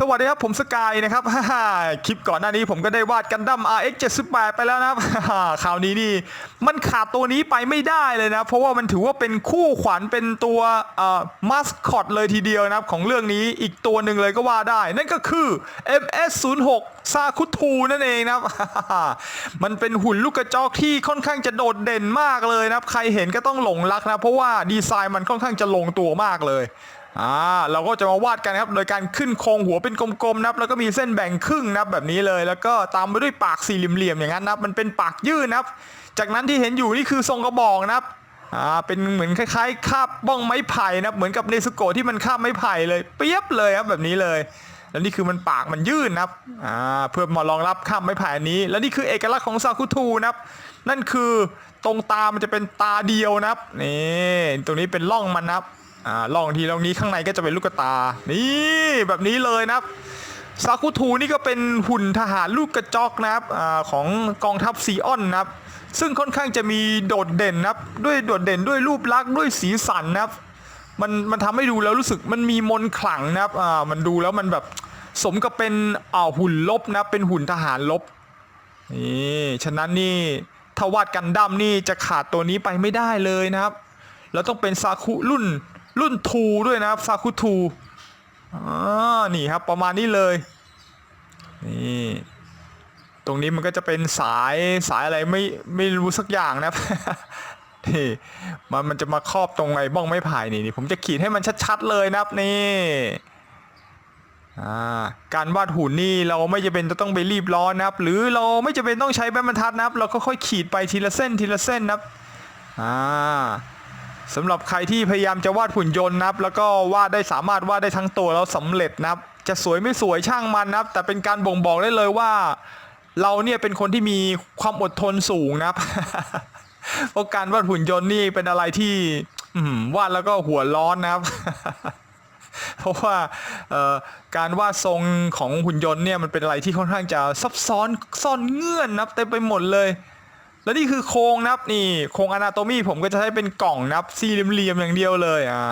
สวัสดีครับผมสกายนะครับคลิปก่อนหน้านี้ผมก็ได้วาดกันดั้ม RX 78ไปแล้วนะครับฮ่าๆคราวนี้นี่มันขาดตัวนี้ไปไม่ได้เลยนะ เพราะว่ามันถือว่าเป็นคู่ขวัญเป็นตัวมาสคอตเลยทีเดียวนะครับ ของเรื่องนี้อีกตัวหนึ่งเลยก็ว่าได้ นั่นก็คือ MS06 ซาคุทูนั่นเองนะครับ มันเป็นหุ่นลูกกระจอกที่ค่อนข้างจะโดดเด่นมากเลยนะครับ ใครเห็นก็ต้องหลงรักนะ เพราะว่าดีไซน์มันค่อนข้างจะลงตัวมากเลย อ่าเราก็จะมาวาดกันครับ โดยการขึ้นโครงหัวเป็นกลมๆนะครับแล้วก็มีเส้นแบ่งครึ่งนะครับแบบนี้เลย แล้วก็ตามไปด้วยปากสี่เหลี่ยมๆอย่างนั้นนะครับมันเป็นปากยื่นนะครับจากนั้นที่เห็นอยู่นี่คือทรงกระบอกนะครับอ่าเป็นเหมือนคล้ายๆคาบบ้องไม้ไผ่นะครับเหมือนกับเนสโกะที่มันคาบไม้ไผ่เลย เปียบเลยครับแบบนี้เลย แล้วนี่คือมันปากมันยื่นนะครับอ่าเพื่อมารองรับข้ามไม้ไผ่นนี้ แล้วนี่คือเอกลักษณ์ของซาคุทูนะครับนั่นคือตรงตามันจะเป็นตาเดียวนะครับนี่ตรงนี้เป็นร่องมันนะครับ อ่าร่องทีร่องนี้ข้างในก็จะเป็นลูกตา นี่แบบนี้เลยนะครับซาคุทูนี่ก็เป็นหุ่นทหารลูกกระจอกนะครับอของกองทัพซีออนนะครับ ซึ่งค่อนข้างจะมีโดดเด่นนะครับ ด้วยโดดเด่นด้วยรูปลักษณ์ด้วยสีสันนะครับ มันมันทำให้ดูแล้วรู้สึกมันมีมนขลังนะครับอ่ามันดูแล้วมันแบบสมกับเป็นอ่าหุ่นลบนะเป็นหุ่นทหารลบนี่ฉะนั้นนี่ถ้าวาดกันดั้มนี่จะขาดตัวนี้ไปไม่ได้เลยนะครับ แล้วต้องเป็นซาคุรุ่น รุ่นทูด้วยนะครับซาคุทูอ่านี่ครับประมาณนี้เลยนี่ตรงนี้มันก็จะเป็นสายสายอะไรไม่ไม่รู้สักอย่างนะครับนี่มันมันจะมาครอบตรงไอ้บ้องไม้ไผ่นี่นี่ผมจะขีดให้มันชัดๆเลยนะครับนี่าการวาดหุ่นนี่เราไม่จำเป็นจะต้องไปรีบร้อนนะครับ หรือเราไม่จำเป็นต้องใช้แบนบรรทัดนะครับ เราก็ค่อยขีดไปทีละเส้นทีละเส้นนะครับอ่า สำหรับใครที่พยายามจะวาดหุ่นยนต์นะครับ แล้วก็วาดได้สามารถวาดได้ทั้งตัวแล้วสำเร็จนะครับ จะสวยไม่สวยช่างมันนะครับ แต่เป็นการบ่งบอกได้เลยว่า เราเนี่ยเป็นคนที่มีความอดทนสูงนะครับเพราะการวาดหุ่นยนต์นี่เป็นอะไรที่วาดแล้วก็หัวร้อนนะครับ เพราะว่าการวาดทรงของหุ่นยนต์เนี่ยมันเป็นอะไรที่ค่อนข้างจะซับซ้อนซ่อนเงื่อนนะครับเต็มไปหมดเลย แล้วนี่คือโครงนะครับนี่โครงอนาโตมีผมก็จะใช้เป็นกล่องนะครับสี่เหลี่ยมๆอย่างเดียวเลยอ่า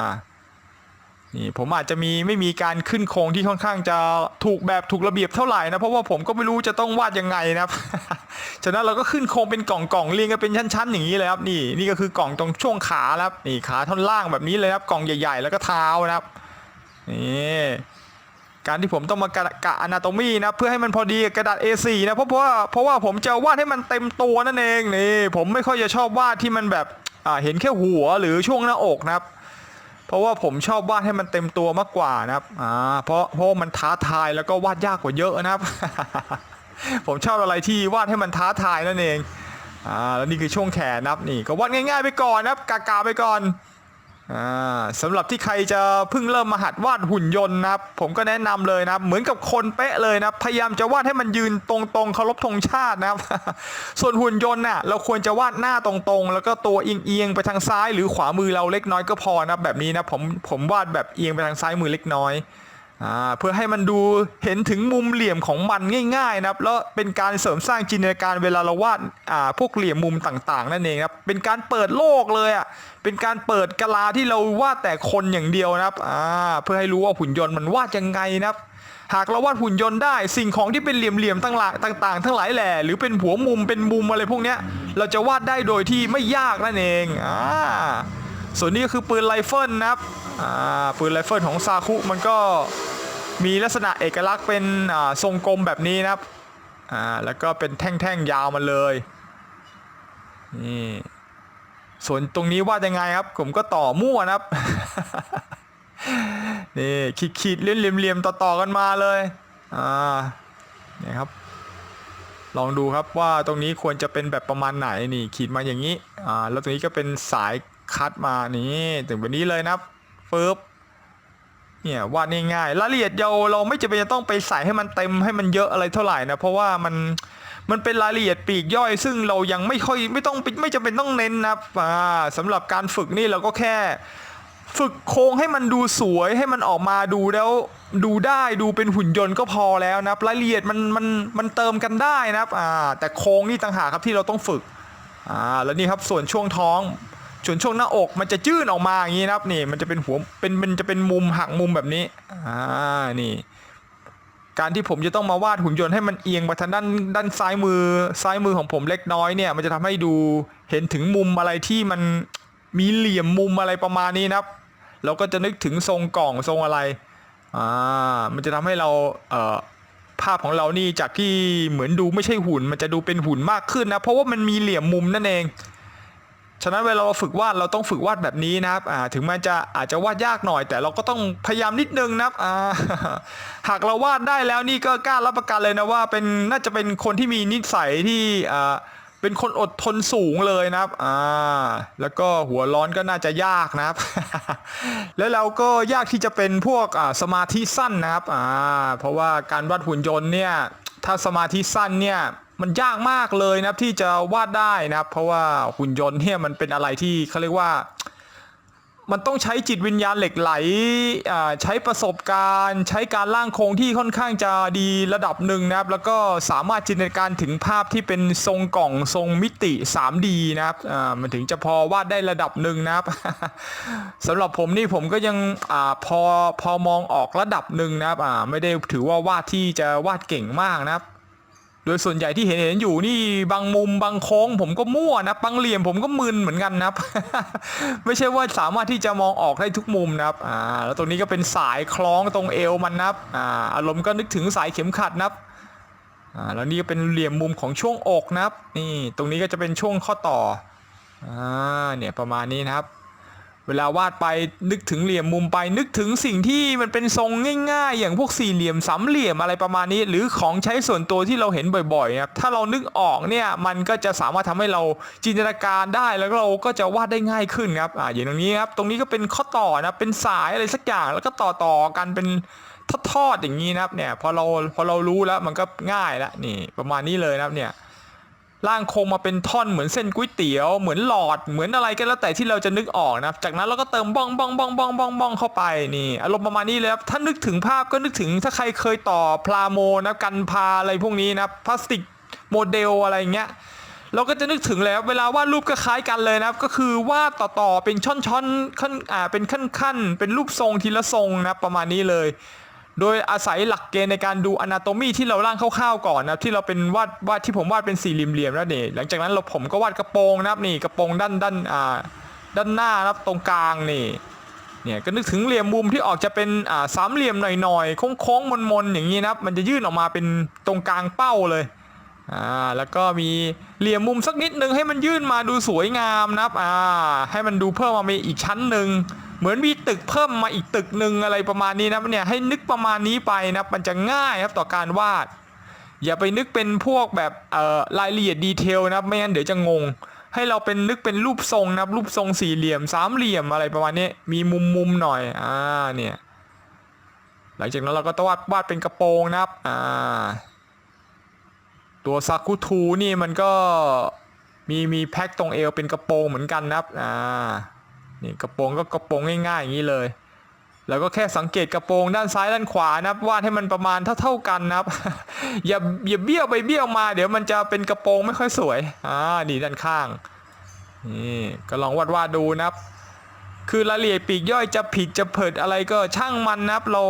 นี่ผมอาจจะมีไม่มีการขึ้นโครงที่ค่อนข้างจะถูกแบบถูกระเบียบเท่าไหร่นะเพราะว่าผมก็ไม่รู้จะต้องวาดยังไงนะครับ ฉะนั้นเราก็ขึ้นโครงเป็นกล่องกล่องๆเรียงกันเป็นชั้น ๆ อย่างนี้เลยครับนี่นี่ก็คือกล่องตรงช่วงขาครับนี่ขาท่อนล่างแบบนี้เลยครับกล่องใหญ่ ๆ แล้วก็เท้านะครับนี่ การที่ผมต้องมากะกะอนาโตมีนะเพื่อให้มันพอดีกับกระดาษ A4 นะเพราะเพราะว่าเพราะว่าผมจะวาดให้มันเต็มตัวนั่นเองนี่ผมไม่ค่อยจะชอบวาดที่มันแบบอ่าเห็นแค่หัวหรือช่วงหน้าอกนะครับเพราะว่าผมชอบวาดให้มันเต็มตัวมากกว่านะครับอ่าเพราะเพราะมันท้าทายแล้วก็วาดยากกว่าเยอะนะครับ ผมชอบอะไรที่วาดให้มันท้าทายนั่นเองอ่าแล้วนี่คือช่วงแขนนะครับนี่ก็วาดง่าย ๆ ไปก่อนนะครับกากาไปก่อน อ่าสำหรับที่ใครจะเพิ่งเริ่มมาหัดวาดหุ่นยนต์นะครับ ผมก็แนะนำเลยนะครับ เหมือนกับคนเป๊ะเลยนะพยายามจะวาดให้มันยืนตรงๆเคารพธงชาตินะครับ ส่วนหุ่นยนต์น่ะเราควรจะวาดหน้าตรงๆ แล้วก็ตัวเอียงๆไปทางซ้าย หรือขวามือเราเล็กน้อยก็พอนะแบบนี้นะผมผมวาดแบบเอียงไปทางซ้ายมือเล็กน้อย เพื่อให้มันดูเห็นถึงมุมเหลี่ยมของมันง่ายๆนะครับแล้วเป็นการเสริมสร้างจินตนาการเวลาเราวาดพวกเหลี่ยมมุมต่างๆ นั่นเองครับเป็นการเปิดโลกเลยอะเป็นการเปิดกะลาที่เราวาดแต่คนอย่างเดียวนะครับเพื่อให้รู้ว่าหุ่นยนต์มันวาดยังไงนะครับหากเราวาดหุ่นยนต์ได้สิ่งของที่เป็นเหลี่ยมๆต่างๆ ทั้งหลายแหล่หรือเป็นหัวมุมเป็นมุมอะไรพวกเนี้ยเราจะวาดได้โดยที่ไม่ยากนั่นเองอ่าส่วนนี้ก็คือปืนไรเฟิลนะครับ ปืนไรเฟิลของซาคุมันก็มีลักษณะเอกลักษณ์เป็นทรงกลมแบบนี้นะครับแล้วก็เป็นแท่งๆยาวมาเลยนี่ส่วนตรงนี้ว่ายังไงครับ ผมก็ต่อมั่วนะครับ นี่ขีดๆเลี่ยมเลี่ยมๆต่อๆกันมาเลยอ่านี่ครับ ลองดูครับว่าตรงนี้ควรจะเป็นแบบประมาณไหนนี่ขีดมาอย่างนี้อ่าแล้วตรงนี้ก็เป็นสายคัดมานี่ถึงแบบนี้เลยนะครับ ฟืบเนี่ยวาดง่ายๆรายละเอียดเราเราไม่จำเป็นจะต้องไปใส่ให้มันเต็มให้มันเยอะอะไรเท่าไหร่นะเพราะว่ามันมันเป็นรายละเอียดปีกย่อย ซึ่งเรายังไม่ค่อยไม่ต้องไม่จำเป็นต้องเน้นนะครับอ่าสำหรับการฝึกนี่เราก็แค่ ฝึกโครงให้มันดูสวยให้มันออกมาดูแล้วดูได้ดูเป็นหุ่นยนต์ก็พอแล้วนะรายละเอียดมันมันมันเติมกันได้นะครับแต่โครงนี่ต่างหากครับที่เราต้องฝึกอ่าแล้วนี่ครับส่วนช่วงท้อง ส่วนช่วงหน้าอกมันจะจื้นออกมาอย่างนี้นะครับนี่มันจะเป็นหัวเป็นมันจะเป็นมุมหักมุมแบบนี้อ่านี่การที่ผมจะต้องมาวาดหุ่นยนต์ให้มันเอียงมาทางด้านด้านซ้ายมือซ้ายมือของผมเล็กน้อยเนี่ย มันจะทำให้ดูเห็นถึงมุมอะไรที่มันมีเหลี่ยมมุมอะไรประมาณนี้นะครับ เราก็จะนึกถึงทรงกล่องทรงอะไรอ่ามันจะทำให้เราเอ่อภาพของเรานี่จากที่เหมือนดูไม่ใช่หุ่น มันจะดูเป็นหุ่นมากขึ้นนะเพราะว่ามันมีเหลี่ยมมุมนั่นเอง ฉะนั้นเวลาเราฝึกวาดเราต้องฝึกวาดแบบนี้นะครับถึงแม้จะอาจจะวาดยากหน่อย แต่เราก็ต้องพยายามนิดนึงนะครับหากเราวาดได้แล้วนี่ก็กล้ารับประกันเลยนะว่าเป็นน่าจะเป็นคนที่มีนิสัยที่เป็นคนอดทนสูงเลยนะครับอ่าแล้วก็หัวร้อนก็น่าจะยากนะครับ แล้วเราก็ยากที่จะเป็นพวกสมาธิสั้นนะครับอ่าเพราะว่าการวาดหุ่นยนต์เนี่ยถ้าสมาธิสั้นเนี่ย มันยากมากเลยนะครับที่จะวาดได้นะครับ เพราะว่าหุ่นยนต์เนี่ยมันเป็นอะไรที่เขาเรียกว่า มันต้องใช้จิตวิญญาณเหล็กไหลอ่าใช้ประสบการณ์ ใช้การร่างโครงที่ค่อนข้างจะดีระดับหนึ่งนะครับ แล้วก็สามารถจินตนาการถึงภาพที่เป็นทรงกล่องทรงมิติ 3D นะครับอ่ามันถึงจะพอวาดได้ระดับหนึ่งนะครับสำหรับผมนี่ผมก็ยังอาพอพอมองออกระดับหนึ่งนะครับอ่าไม่ได้ถือว่าวาดที่จะวาดเก่งมากนะครับ โดยส่วนใหญ่ที่เห็นเห็นอยู่นี่บางมุมบางโค้ง ผมก็มั่วนะบางเหลี่ยมผมก็มึนเหมือนกันนะครับ ไม่ใช่ว่าสามารถที่จะมองออกได้ทุกมุมนะครับอ่าแล้วตรงนี้ก็เป็นสายคล้องตรงเอวมันนะครับอ่าอารมณ์ก็นึกถึงสายเข็มขัดนะครับอ่าแล้วนี่ก็เป็นเหลี่ยมมุมของช่วงอกนะครับ นี่ตรงนี้ก็จะเป็นช่วงข้อต่ออ่าเนี่ยประมาณนี้นะครับ เวลาวาดไปนึกถึงเหลี่ยมมุมไปนึกถึงสิ่งที่มันเป็นทรงง่าย ๆ อย่างพวกสี่เหลี่ยมสามเหลี่ยมอะไรประมาณนี้ หรือของใช้ส่วนตัวที่เราเห็นบ่อยๆนะครับถ้าเรานึกออกเนี่ยมันก็จะสามารถทำให้เราจินตนาการได้แล้วเราก็จะวาดได้ง่ายขึ้นครับอ่าอย่างตรงนี้ครับตรงนี้ก็เป็นข้อต่อนะเป็นสายอะไรสักอย่างแล้วก็ต่อต่อๆกันเป็นทอดๆอย่างนี้นะครับเนี่ยพอเราพอเรารู้แล้วมันก็ง่ายแล้วนี่ประมาณนี้เลยนะครับเนี่ย ร่างโครงมาเป็นท่อนเหมือนเส้นก๋วยเตี๋ยว เหมือนหลอดเหมือนอะไรก็แล้วแต่ที่เราจะนึกออกนะจากนั้นเราก็เติมบ้องบ้องบ้องบ้องบ้องบ้องเข้าไปนี่อารมณ์ประมาณนี้เลยครับถ้านึกถึงภาพก็นึกถึงถ้าใครเคยต่อพลาโมนะกันพาอะไรพวกนี้นะพลาสติกโมเดลอะไรอย่างเงี้ยเราก็จะนึกถึงแล้วเวลาวาดรูปก็คล้ายกันเลยนะครับ ก็คือวาดต่อๆเป็นช่อนๆขั้นอ่าเป็นขั้นๆเป็นรูปทรงทีละทรงนะประมาณนี้เลย โดยอาศัยหลักเกณฑ์ในการดูอนาโตมีที่เราร่างคร่าวๆก่อนนะครับที่เราเป็นวาดวาดที่ผมวาดเป็นสี่เหลี่ยมๆแล้วนี่หลังจากนั้นเราผมก็วาดกระโปรงนะครับนี่กระโปรงด้านด้านอ่าด้านหน้านะครับตรงกลางนี่เนี่ยก็นึกถึงเหลี่ยมมุมที่ออกจะเป็นอ่าสามเหลี่ยมหน่อยๆโค้งๆมนๆอย่างนี้นะครับมันจะยื่นออกมาเป็นตรงกลางเป้าเลยอ่าแล้วก็มีเหลี่ยมมุมสักนิดนึงให้มันยื่นมาดูสวยงามนะครับอ่าให้มันดูเพิ่มมามีอีกชั้นหนึ่ง เหมือนมีตึกเพิ่มมาอีกตึกหนึ่งอะไรประมาณนี้นะเนี่ยให้นึกประมาณนี้ไปนะมันจะง่ายครับต่อการวาด อย่าไปนึกเป็นพวกแบบรายละเอียดดีเทลนะครับไม่งั้นเดี๋ยวจะงง ให้เราเป็นนึกเป็นรูปทรงนะรูปทรงสี่เหลี่ยมสามเหลี่ยมอะไรประมาณนี้มีมุมมุมหน่อยอ่าเนี่ยหลังจากนั้นเราก็ต้องวาดวาดเป็นกระโปรงนะครับอ่าตัวซากุทูนี่มันก็มีมีแพ็คตรงเอวเป็นกระโปรงเหมือนกันนะครับอ่า นี่กระโปรงก็กระโปรงง่ายๆอย่างนี้เลย แล้วก็แค่สังเกตกระโปรงด้านซ้ายด้านขวานะครับวาดให้มันประมาณเท่าๆกันนะครับ อย่าอย่าเบี้ยวไปเบี้ยวมา เดี๋ยวมันจะเป็นกระโปรงไม่ค่อยสวยอ่านี่ด้านข้างนี่ก็ลองวาดวาดดูนะครับ คือรายละเอียดปีกย่อยจะผิดจะเผิดอะไรก็ช่างมันนะครับ เรา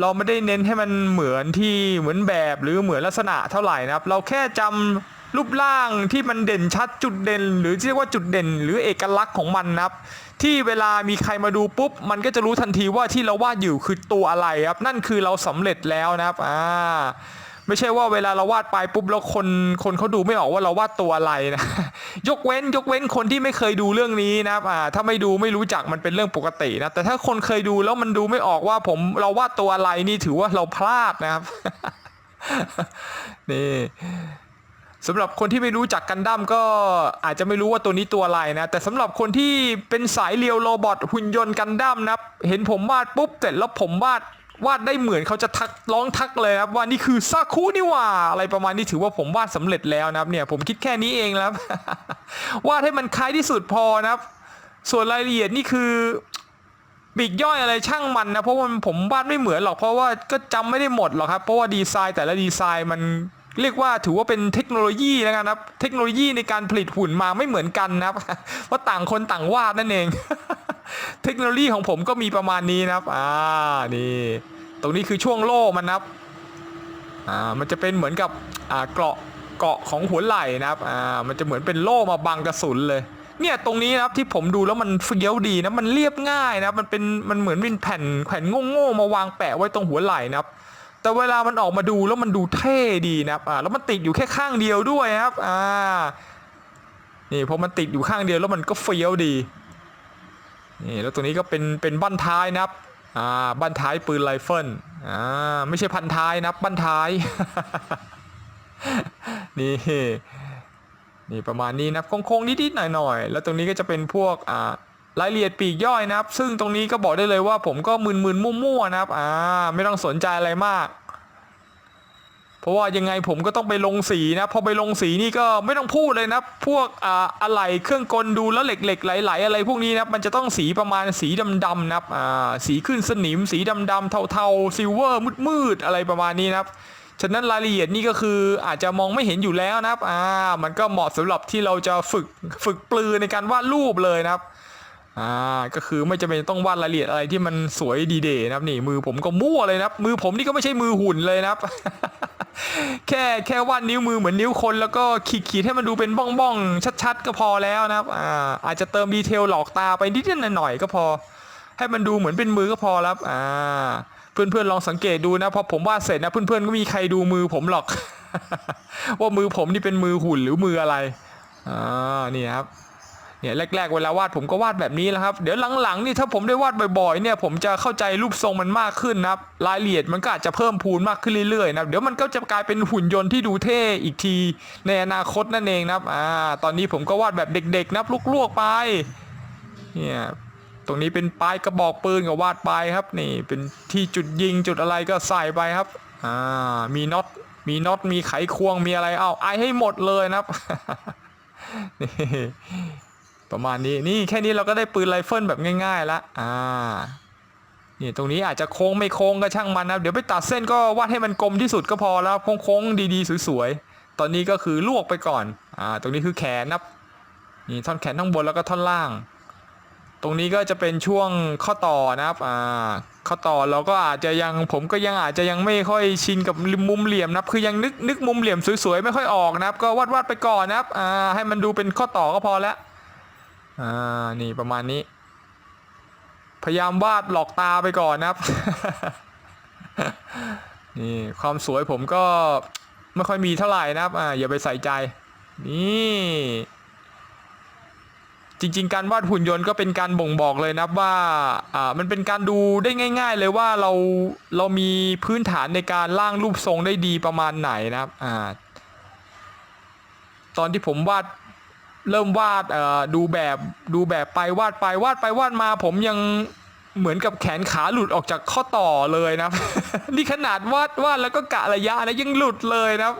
เราไม่ได้เน้นให้มันเหมือนที่เหมือนแบบหรือเหมือนลักษณะเท่าไหร่นะครับ เราแค่จำรูปร่างที่มันเด่นชัดจุดเด่น หรือที่เรียกว่าจุดเด่น หรือเอกลักษณ์ของมันนะครับ ที่เวลามีใครมาดูปุ๊บ มันก็จะรู้ทันทีว่าที่เราวาดอยู่คือตัวอะไรครับ นั่นคือเราสำเร็จแล้วนะครับอ่าไม่ใช่ว่าเวลาเราวาดไปปุ๊บแล้วคนคนเขาดูไม่ออกว่าเราวาดตัวอะไรนะยกเว้นยกเว้นคนที่ไม่เคยดูเรื่องนี้นะครับอ่าถ้าไม่ดูไม่รู้จักมันเป็นเรื่องปกตินะแต่ถ้าคนเคยดูแล้วมันดูไม่ออกว่าผมเราวาดตัวอะไรนี่ถือว่าเราพลาดนะครับนี่ สำหรับคนที่ไม่รู้จักกันดั้มก็อาจจะไม่รู้ว่าตัวนี้ตัวอะไรนะ แต่สำหรับคนที่เป็นสายเรียวโรบอทหุ่นยนต์กันดั้มนับเห็นผมวาดปุ๊บเสร็จแล้วผมวาดวาดได้เหมือนเขาจะทักร้องทักเลยครับว่านี่คือซาคุนี่ว่าอะไรประมาณนี้ถือว่าผมวาดสำเร็จแล้วนะครับเนี่ยผมคิดแค่นี้เองแล้ววาดให้มันคล้ายที่สุดพอนะครับ ส่วนรายละเอียดนี่คือปีกย่อยอะไรช่างมันนะเพราะว่ามันผมวาดไม่เหมือนหรอกเพราะว่าก็จำไม่ได้หมดหรอกครับเพราะว่าดีไซน์แต่ละดีไซน์มัน เรียกว่าถือว่าเป็นเทคโนโลยีแล้วนะครับ เทคโนโลยีในการผลิตหุ่นมาไม่เหมือนกันนะครับว่าต่างคนต่างวาดนั่นเอง เทคโนโลยีของผมก็มีประมาณนี้นะครับอ่านี่ตรงนี้คือช่วงโล่มันนะครับอ่ามันจะเป็นเหมือนกับอ่าเกราะเกาะของหัวไหล่นะครับอ่ามันจะเหมือนเป็นโล่มาบังกระสุนเลยเนี่ยตรงนี้นะครับที่ผมดูแล้วมันเฟี้ยวดีนะมันเรียบง่ายนะมันเป็นมันเหมือนเป็นแผ่นแผ่นโง่ๆมาวางแปะไว้ตรงหัวไหล่นะครับ แต่เวลามันออกมาดูแล้วมันดูเท่ดีนะครับอ่าแล้วมันติดอยู่แค่ข้างเดียวด้วยครับอ่านี่พอมันติดอยู่ข้างเดียวแล้วมันก็เฟี้ยวดีนี่แล้วตัวนี้ก็เป็นเป็นบั้นท้ายนะครับอ่าบั้นท้ายปืนไรเฟิลอ่าไม่ใช่พันท้ายนะบบั้นท้าย นี่นี่ประมาณนี้นะครับโค้งๆนิดๆหน่อยๆแล้วตรงนี้ก็จะเป็นพวกอ่า รายละเอียดปีกย่อยนะครับ ซึ่งตรงนี้ก็บอกได้เลยว่าผมก็มึนๆมั่วๆนะครับอ่าไม่ต้องสนใจอะไรมาก เพราะว่ายังไงผมก็ต้องไปลงสีนะพอไปลงสีนี่ก็ไม่ต้องพูดเลยนะพวกอ่าอะไหล่เครื่องกลดูแล้วเหล็กๆไหลๆอะไรพวกนี้นะมันจะต้องสีประมาณสีดำๆนะครับอ่าสีขึ้นสนิม สีดำๆเทาๆซิลเวอร์มืดๆอะไรประมาณนี้นะครับฉะนั้นรายละเอียดนี่ก็คืออาจจะมองไม่เห็นอยู่แล้วนะครับอ่ามันก็เหมาะสำหรับที่เราจะฝึกฝึกปลือในการวาดรูปเลยนะครับ อ่าก็คือไม่จำเป็นต้องวาดรายละเอียดอะไรที่มันสวยดีเด่นะครับนี่มือผมก็มั่วเลยนะครับ มือผมนี่ก็ไม่ใช่มือหุ่นเลยนะครับ แค่แค่วาดนิ้วมือเหมือนนิ้วคน แล้วก็ขีดขีดให้มันดูเป็นบ้องบ้องๆชัด ๆ ก็พอแล้วนะครับอ่าอาจจะเติมดีเทลหลอกตาไปนิดๆหน่อยๆก็พอ ให้มันดูเหมือนเป็นมือก็พอแล้วอ่าเพื่อนๆลองสังเกตดูนะพอผมวาดเสร็จนะเพื่อนๆก็ไมมีใครดูมือผมหรอก ว่ามือผมนี่เป็นมือหุ่นหรือมืออะไรอ่านี่ครับ เนี่ยแรก ๆ เวลาวาดผมก็วาดแบบนี้แหละครับ เดี๋ยวหลังๆนี่ถ้าผมได้วาดบ่อยๆเนี่ยผมจะเข้าใจรูปทรงมันมากขึ้นนะครับรายละเอียดมันก็อาจจะเพิ่มพูนมากขึ้นเรื่อยๆนะเดี๋ยวมันก็จะกลายเป็นหุ่นยนต์ที่ดูเท่อีกที ในอนาคตนั่นเองนะครับอ่าตอนนี้ผมก็วาดแบบเด็กๆนะลวกๆไปเนี่ยตรงนี้เป็นปลายกระบอกปืนก็วาดไปครับ นี่เป็นที่จุดยิงจุดอะไรก็ใส่ไปครับอ่ามีน็อตมีน็อตมีไขควงมีอะไรเอาไอให้หมดเลยนะครับนี่ ประมาณนี้นี่แค่นี้เราก็ได้ปืนไรเฟิลแบบง่ายๆละอ่านี่ตรงนี้อาจจะโค้งไม่โค้งก็ช่างมันนะเดี๋ยวไปตัดเส้นก็วาดให้มันกลมที่สุดก็พอแล้วโค้งๆดีๆสวยๆตอนนี้ก็คือลวกไปก่อนอ่าตรงนี้คือแขนนับนี่ท่อนแขนทั้งบนแล้วก็ท่อนล่าง ตรงนี้ก็จะเป็นช่วงข้อต่อนะครับอ่าข้อต่อเราก็อาจจะยังผมก็ยังอาจจะยังไม่ค่อยชินกับมุมเหลี่ยมนะครับคือยังนึกนึกมุมเหลี่ยมสวยๆไม่ค่อยออกนะครับก็วาดวาดๆไปก่อนนะครับอ่าให้มันดูเป็นข้อต่อก็พอแล้ว อ่า นี่ประมาณนี้ พยายามวาดหลอกตาไปก่อนนะครับ นี่ความสวยผมก็ไม่ค่อยมีเท่าไหร่นะครับ อ่า อย่าไปใส่ใจ นี่ จริง ๆ การวาดหุ่นยนต์ก็เป็นการบ่งบอกเลยนะครับว่า อ่า มันเป็นการดูได้ง่าย ๆ เลยว่าเราเรามีพื้นฐานในการร่างรูปทรงได้ดีประมาณไหนนะครับ อ่า ตอนที่ผมวาด เริ่มวาดเอ่อดูแบบดูแบบไปวาดไปวาดไปวาดมา ผมยังเหมือนกับแขนขาหลุดออกจากข้อต่อเลยนะครับนี่ขนาดวาดวาดแล้วก็กะระยะนะยังหลุดเลยนะครับ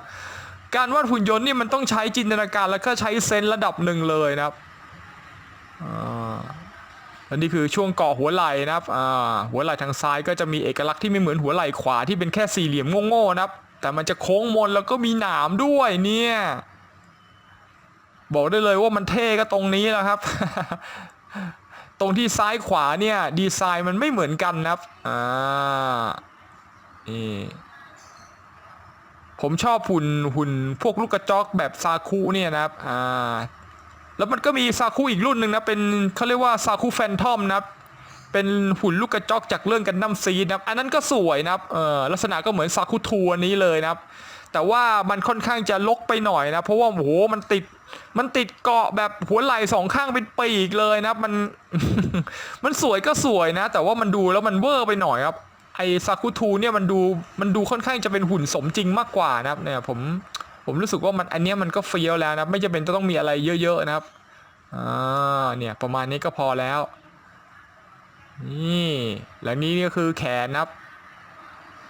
การวาดหุ่นยนต์นี่มันต้องใช้จินตนาการแล้วก็ใช้เซนระดับหนึ่งเลยนะครับอ่านี่คือช่วงเกาะหัวไหล่นะครับอ่าหัวไหล่ทางซ้ายก็จะมีเอกลักษณ์ที่ไม่เหมือนหัวไหล่ขวาที่เป็นแค่สี่เหลี่ยมโง่ๆนะครับ แต่มันจะโค้งมนแล้วก็มีหนามด้วยเนี่ย บอกได้เลยว่ามันเท่ก็ตรงนี้แหละครับ ตรงที่ซ้ายขวาเนี่ย ดีไซน์มันไม่เหมือนกันนะครับอ่านี่ผมชอบหุ่นหุ่นพวกลูกกระจอกแบบซาคุเนี่ยนะครับอ่าแล้วมันก็มีซาคุอีกรุ่นหนึ่งนะเป็นเขาเรียกว่าซาคุแฟนทอมนะครับเป็นหุ่นลูกกระจอกจากเรื่องกันดั้มซีนะครับ อันนั้นก็สวยนะครับเออลักษณะก็เหมือนซาคุทัวนี้เลยนะครับ แต่ว่ามันค่อนข้างจะลกไปหน่อยนะ เพราะว่าโอ้โหมันติด มันติดเกาะแบบหัวไหล่สองข้างเป็นปีกเลยนะครับ มัน มันสวยก็สวยนะ แต่ว่ามันดูแล้วมันเวอร์ไปหน่อยครับ ไอซากุทูเนี่ยมันดูมันดูค่อนข้างจะเป็นหุ่นสมจริงมากกว่านะครับ เนี่ยผมผมรู้สึกว่ามันอันเนี้ยมันก็เฟี้ยวแล้วนะไม่จำเป็นจะต้องมีอะไรเยอะ ๆนะครับอ่าเนี่ยประมาณนี้ก็พอแล้ว นี่แล้วนี่ก็คือแขนนะครับ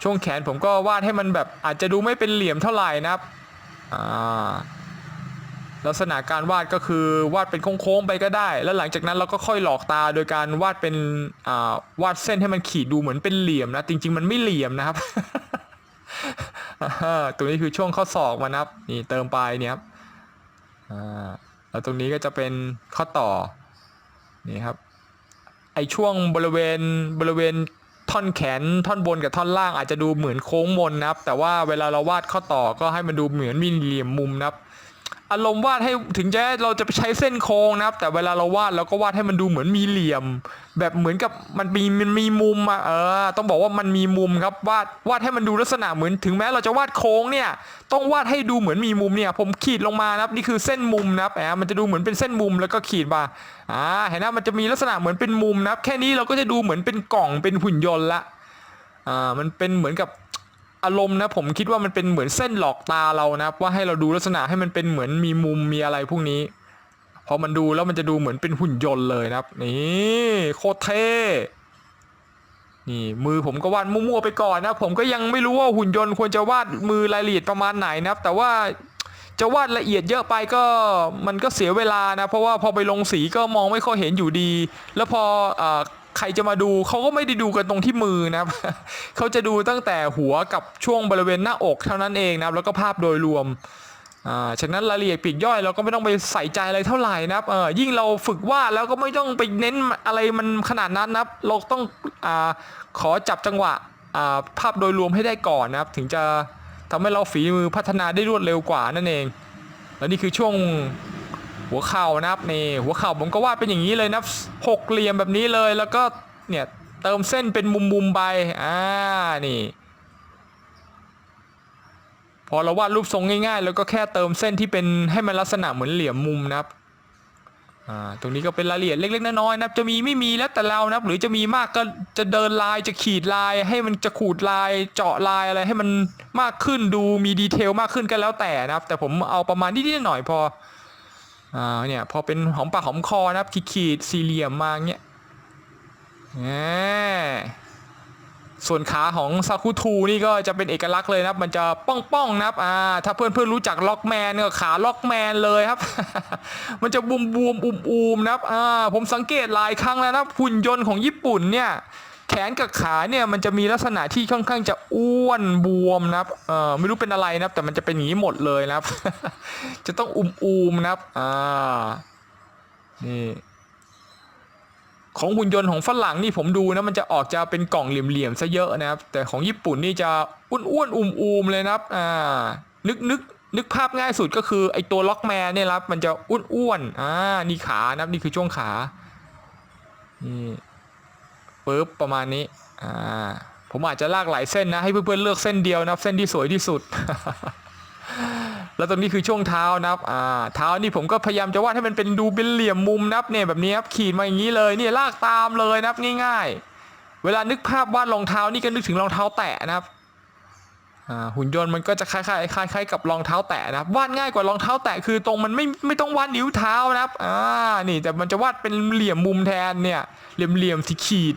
ช่วงแขนผมก็วาดให้มันแบบอาจจะดูไม่เป็นเหลี่ยมเท่าไหร่นะครับอ่า ลักษณะการวาดก็คือวาดเป็นโค้งๆไปก็ได้ แล้วหลังจากนั้นเราก็ค่อยหลอกตาโดยการวาดเป็นอ่าวาดเส้นให้มันขีดดูเหมือนเป็นเหลี่ยมนะ จริง ๆ มันไม่เหลี่ยมนะครับตรงนี้คือช่วงข้อศอกมันะครับนี่เติมไปเนี่ยครับอ่าแล้วตรงนี้ก็จะเป็นข้อต่อนี่ครับไอช่วงบริเวณบริเวณท่อนแขนท่อนบนกับท่อนล่างอาจจะดูเหมือนโค้งมนนะครับ แต่ว่าเวลาเราวาดข้อต่อก็ให้มันดูเหมือนมีเหลี่ยมมุมนะครับ อารมณ์วาดให้ถึงจะเราจะไปใช้เส้นโค้งนะครับ แต่เวลาเราวาดเราก็วาดให้มันดูเหมือนมีเหลี่ยม แบบเหมือนกับมันมีมันมีมุมอะเออต้องบอกว่ามันมีมุมครับวาดวาดให้มันดูลักษณะเหมือนถึงแม้เราจะวาดโค้งเนี่ย ต้องวาดให้ดูเหมือนมีมุมเนี่ย ผมขีดลงมานะครับนี่คือเส้นมุมนะครับแหมมันจะดูเหมือนเป็นเส้นมุมแล้วก็ขีดมาอ่าเห็นไหมมันจะมีลักษณะเหมือนเป็นมุมนะครับ แค่นี้เราก็จะดูเหมือนเป็นกล่องเป็นหุ่นยนต์ละอ่ามันเป็นเหมือนกับ อารมณ์นะผมคิดว่ามันเป็นเหมือนเส้นหลอกตาเรานะครับว่าให้เราดูลักษณะให้มันเป็นเหมือนมีมุมมีอะไรพวกนี้พอมันดูแล้วมันจะดูเหมือนเป็นหุ่นยนต์เลยนะครับ นี่โคตรเท่นี่มือผมก็วาดมั่วๆไปก่อนนะผมก็ยังไม่รู้ว่าหุ่นยนต์ควรจะวาดมือรายละเอียดประมาณไหนนะครับ แต่ว่าจะวาดละเอียดเยอะไปก็มันก็เสียเวลานะเพราะว่าพอไปลงสีก็มองไม่ค่อยเห็นอยู่ดี แล้วพอออ ใครจะมาดูเขาก็ไม่ได้ดูกันตรงที่มือนะครับเขาจะดูตั้งแต่หัวกับช่วงบริเวณหน้าอกเท่านั้นเองนะครับแล้วก็ภาพโดยรวมอ่าฉะนั้นรายละเอียดปีกย่อยเราก็ไม่ต้องไปใส่ใจอะไรเท่าไหร่นะครับเออยิ่งเราฝึกวาดแล้วก็ไม่ต้องไปเน้นอะไรมันขนาดนั้นนะครับ เราต้องอ่าขอจับจังหวะอ่าภาพโดยรวมให้ได้ก่อนนะครับ ถึงจะทำให้เราฝีมือพัฒนาได้รวดเร็วกว่านั่นเอง แล้วนี่คือช่วง หัวเข่านะครับนี่หัวเข่าผมก็วาดเป็นอย่างนี้เลยนะครับหกเหลี่ยมแบบนี้เลยแล้วก็เนี่ยเติมเส้นเป็นมุมๆไปอ่านี่พอเราวาดรูปทรงง่ายๆ แล้วก็แค่เติมเส้นที่เป็นให้มันลักษณะเหมือนเหลี่ยมมุมนะครับอ่าตรงนี้ก็เป็นรายละเอียดเล็กๆน้อยๆนะครับจะมีไม่มีแล้วแต่เรานะครับหรือจะมีมากก็จะเดินลายจะขีดลาย ให้มันจะขูดลายเจาะลายอะไรให้มันมากขึ้นดูมีดีเทลมากขึ้นก็แล้วแต่นะครับ แต่ผมเอาประมาณนิดๆหน่อยพอ อ่าเนี่ยพอเป็นหอมปากหอมคอนะครับขีดสี่เหลี่ยมมาเงี้ยส่วนขาของซาคุทูนี่ก็จะเป็นเอกลักษณ์เลยนะครับ มันจะป้องๆนะครับอ่าถ้าเพื่อนๆรู้จักล็อกแมนก็ขาล็อกแมนเลยครับ มันจะบวมบวมๆอุ่มๆนะครับอ่าผมสังเกตหลายครั้งแล้วนะครับหุ่นยนต์ของญี่ปุ่นเนี่ย แขนกับขาเนี่ยมันจะมีลักษณะที่ค่อนข้างจะอ้วนบวมนะครับเออไม่รู้เป็นอะไรนะครับ แต่มันจะเป็นอย่างนี้หมดเลยนะครับ จะต้องอุ้มๆนะครับอ่านี่ของหุ่นยนต์ของฝรั่งนี่ผมดูนะมันจะออกจะเป็นกล่องเหลี่ยมๆซะเยอะนะครับ แต่ของญี่ปุ่นนี่จะอ้วนๆอุ้มๆเลยนะครับอ่านึกนึกนึกภาพง่ายสุดก็คือไอตัวล็อกแมนเนี่ยครับมันจะอ้วนๆอ่านี่ขานะครับนี่คือช่วงขานี่ ปึ๊บประมาณนี้อ่าผมอาจจะลากหลายเส้นนะให้เพื่อนๆเลือกเส้นเดียวนะเส้นที่สวยที่สุด แล้วตรงนี้คือช่วงเท้านะครับอ่าเท้านี่ผมก็พยายามจะวาดให้มันเป็นดูเป็นเหลี่ยมมุมนะครับเนี่ยแบบนี้ครับขีดมาอย่างนี้เลยเนี่ยลากตามเลยนะครับง่าย ๆ เวลานึกภาพวาดรองเท้านี่ก็นึกถึงรองเท้าแตะนะครับอ่าหุ่นยนต์มันก็จะคล้ายๆคล้ายๆกับรองเท้าแตะนะครับวาดง่ายกว่ารองเท้าแตะคือตรงมันไม่ไม่ต้องวาดนิ้วเท้านะครับอ่านี่แต่มันจะวาดเป็นเหลี่ยมมุมแทนเนี่ยเหลี่ยมๆที่ขีด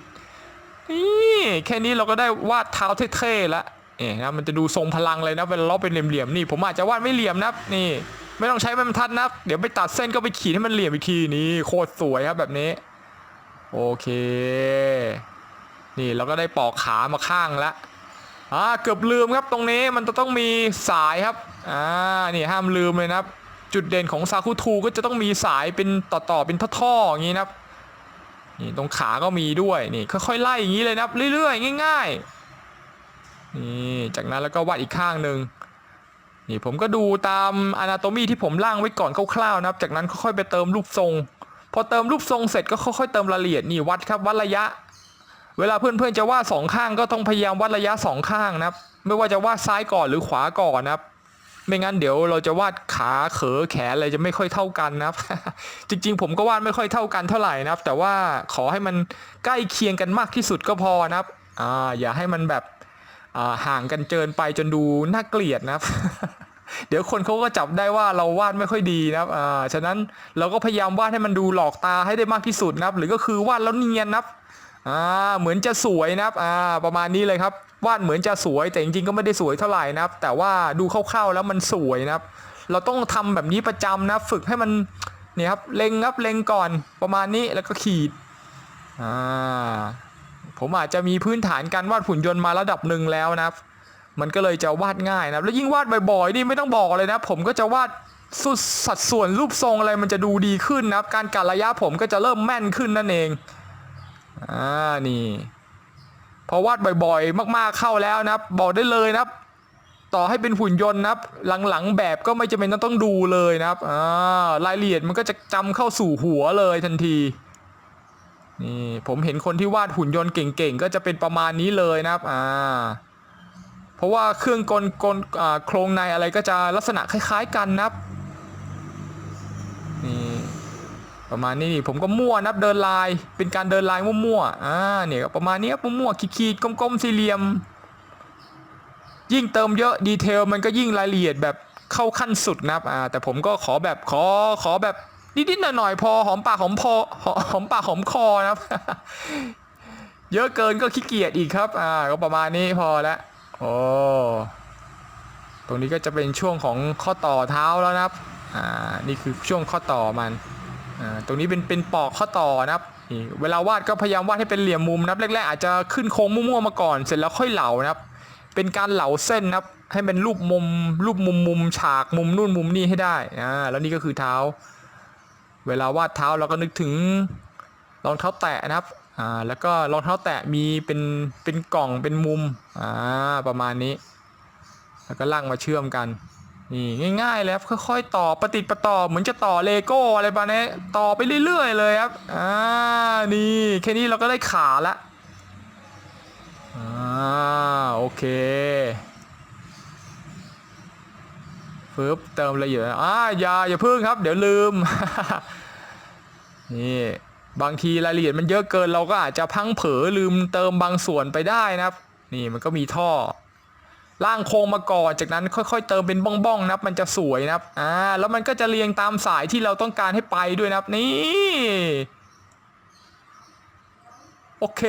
นี่แค่นี้เราก็ได้วาดเท้าเท่ๆแล้วเนี่ยนะมันจะดูทรงพลังเลยนะเวลาเราเป็นเหลี่ยมๆนี่ผมอาจจะวาดไม่เหลี่ยมนะนี่ ไม่ต้องใช้ไม้บรรทัดนะเดี๋ยวไปตัดเส้นก็ไปขีดให้มันเหลี่ยมอีกทีนี่โคตรสวยครับแบบนี้ โอเค นี่เราก็ได้ปอกขามาข้างแล้วอ่าเกือบลืมครับตรงนี้มันจะต้องมีสายครับอ่านี่ห้ามลืมเลยนะครับ จุดเด่นของซาคุทูก็จะต้องมีสายเป็นต่อๆเป็นท่อๆอย่างนี้นะครับ นี่ตรงขาก็มีด้วยนี่ค่อยๆไล่อย่างนี้เลยนะครับเรื่อยๆ ง่าย ๆ นี่จากนั้นแล้วก็วาดอีกข้างหนึ่งนี่ผมก็ดูตามอนาโตมีที่ผมร่างไว้ก่อนคร่าวๆนะครับ จากนั้นค่อยๆไปเติมรูปทรง พอเติมรูปทรงเสร็จก็ค่อยๆเติมรายละเอียดนี่วัดครับวัดระยะ เวลาเพื่อนๆจะวาดสองข้างก็ต้องพยายามวัดระยะสองข้างนะครับ ไม่ว่าจะวาดซ้ายก่อนหรือขวาก่อนนะครับ ไม่งั้นเดี๋ยวเราจะวาดขาเขอแขนอะไรจะไม่ค่อยเท่ากันนะครับ จริง ๆ ผมก็วาดไม่ค่อยเท่ากันเท่าไหร่นะครับ แต่ว่าขอให้มันใกล้เคียงกันมากที่สุดก็พอนะครับอ่าอย่าให้มันแบบอ่าห่างกันเกินไปจนดูน่าเกลียดนะครับ เดี๋ยวคนเขาก็จับได้ว่าเราวาดไม่ค่อยดีนะครับอ่าฉะนั้นเราก็พยายามวาดให้มันดูหลอกตาให้ได้มากที่สุดนะครับ หรือก็คือวาดแล้วเนียนนะครับ อ่าเหมือนจะสวยนะครับอ่าประมาณนี้เลยครับวาดเหมือนจะสวยแต่จริงๆก็ไม่ได้สวยเท่าไหร่นะครับ แต่ว่าดูคร่าวๆแล้วมันสวยนะครับ เราต้องทำแบบนี้ประจำนะฝึกให้มันเนี่ยครับเล็งครับเล็งก่อนประมาณนี้แล้วก็ขีดอ่าผมอาจจะมีพื้นฐานการวาดหุ่นยนต์มาระดับหนึ่งแล้วนะครับ มันก็เลยจะวาดง่ายนะครับ แล้วยิ่งวาดบ่อยๆนี่ไม่ต้องบอกเลยนะ ผมก็จะวาดสุดสัดส่วนรูปทรงอะไรมันจะดูดีขึ้นนะครับ การกัดระยะผมก็จะเริ่มแม่นขึ้นนั่นเอง อ่านี่พอวาดบ่อยๆ มากๆเข้าแล้วนะครับ บอกได้เลยนะครับ ต่อให้เป็นหุ่นยนต์นะครับ หลังๆแบบก็ไม่จำเป็นต้องดูเลยนะครับอ่ารายละเอียดมันก็จะจำเข้าสู่หัวเลยทันทีนี่ผมเห็นคนที่วาดหุ่นยนต์เก่งๆ ก็จะเป็นประมาณนี้เลยนะครับอ่าเพราะว่าเครื่องกลกลโครงในอะไรก็จะลักษณะคล้าย ๆ กันนะครับ ประมาณนี้นี่ผมก็มั่วนับเดินลาย เป็นการเดินลายมั่วๆอ่าเนี่ยประมาณนี้ครับมั่วๆขีดๆกลมๆสี่เหลี่ยม ยิ่งเติมเยอะดีเทลมันก็ยิ่งรายละเอียดแบบเข้าขั้นสุดนะครับอ่าแต่ผมก็ขอแบบขอขอแบบนิดๆหน่อยๆพอหอมปากหอมพอหอหอมปากหอมคอนะครับ เยอะเกินก็ขี้เกียจอีกครับ อ่า ก็ประมาณนี้พอแล้วโอ้ตรงนี้ก็จะเป็นช่วงของข้อต่อเท้าแล้วนะครับ อ่า นี่คือช่วงข้อต่อมัน ตรงนี้เป็นเป็นปอกข้อต่อนะครับเวลาวาดก็พยายามวาดให้เป็นเหลี่ยมมุมนะครับแรกๆอาจจะขึ้นโค้งมั่วๆมาก่อน เสร็จแล้วค่อยเหลานะครับ เป็นการเหลาเส้นนะครับ ให้เป็นรูปมุมรูปมุมมุมฉากมุมนู่นมุมนี่ให้ได้อ่าแล้วนี่ก็คือเท้า เวลาวาดเท้าเราก็นึกถึงรองเท้าแตะนะครับอ่าแล้วก็รองเท้าแตะมีเป็นเป็นกล่องเป็นมุมอ่าประมาณนี้ แล้วก็ล่ากมาเชื่อมกัน นี่ง่ายๆเลยครับค่อยๆต่อประติดประต่อเหมือนจะต่อเลโก้อะไรประมาณนี้ต่อไปเรื่อยๆเลยครับอ่านี่แค่นี้เราก็ได้ขาละอ่าโอเคฟึบเติมละเอียดอ่าอย่าอย่าพึ่งครับ เดี๋ยวลืม นี่บางทีรายละเอียดมันเยอะเกินเราก็อาจจะพังเผลอลืมเติมบางส่วนไปได้นะครับ นี่มันก็มีท่อ ล่างโครงมาก่อน จากนั้นค่อยๆ เติมเป็นบ้องๆนะครับ มันจะสวยนะครับอ่าแล้วมันก็จะเรียงตามสายที่เราต้องการให้ไปด้วยนะครับนี่โอเค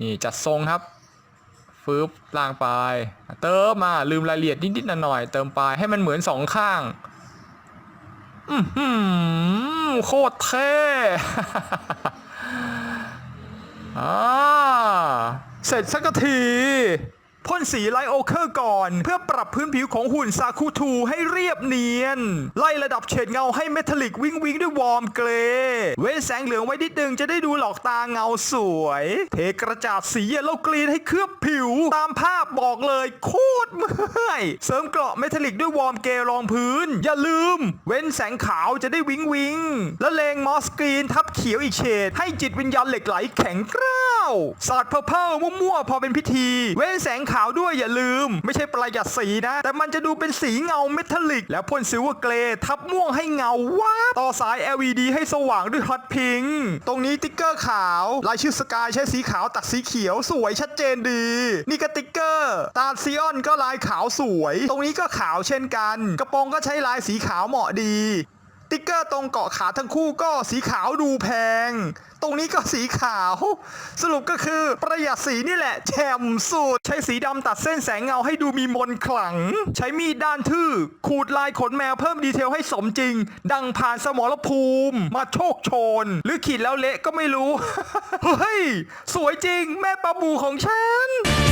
นี่จัดทรงครับฟืบล่างไป เติมมาลืมรายละเอียดนิดๆหน่อยๆเติมไปให้มันเหมือนสองข้างอือหือโคตรเท่อ่า เสร็จสักที พ่นสีไลโอเคอร์ก่อน เพื่อปรับพื้นผิวของหุ่นซาคูทูให้เรียบเนียน ไล่ระดับเฉดเงาให้เมทัลลิกวิงวิงด้วยวอร์มเกรย์เว้นแสงเหลืองไว้นิดนึงจะได้ดูหลอกตาเงาสวย เทกระจาดสีเยลโลกรีนให้เคลือบผิว ตามภาพบอกเลยโคตรเมื่อยเสริมเกราะเมทัลลิกด้วยวอร์มเกรย์รองพื้น อย่าลืม เว้นแสงขาวจะได้วิงวิงและเลงมอสกรีนทับเขียวอีกเฉดให้จิตวิญญาณเหล็กไหลแข็งกร้าวสาดเพอเพลมั่วๆพอเป็นพิธี เว้นแสงขาวด้วยอย่าลืม ไม่ใช่ประหยัดสีนะ แต่มันจะดูเป็นสีเงาเมทัลลิก แล้วพ่นซิลเวอร์เกรย์ทับม่วงให้เงาว่าต่อสาย LED ให้สว่างด้วยฮอตพิงค์ตรงนี้ติ๊กเกอร์ขาวลายชื่อสกายใช้สีขาวตัดสีเขียวสวยชัดเจนดี นี่ก็ติ๊กเกอร์ ตาซีออนก็ลายขาวสวย ตรงนี้ก็ขาวเช่นกัน กระโปรงก็ใช้ลายสีขาวเหมาะดี ติ๊กเกอร์ตรงเกาะขาทั้งคู่ก็สีขาวดูแพง ตรงนี้ก็สีขาว สรุปก็คือประหยัดสีนี่แหละแจ่มสุด ใช้สีดำตัดเส้นแสงเงาให้ดูมีมนขลัง ใช้มีดด้านทื่อ ขูดลายขนแมวเพิ่มดีเทลให้สมจริง ดังผ่านสมรภูมิ มาโชคโชน หรือขีดแล้วเละก็ไม่รู้ เฮ้ย สวยจริง แม่ปลาบูของฉัน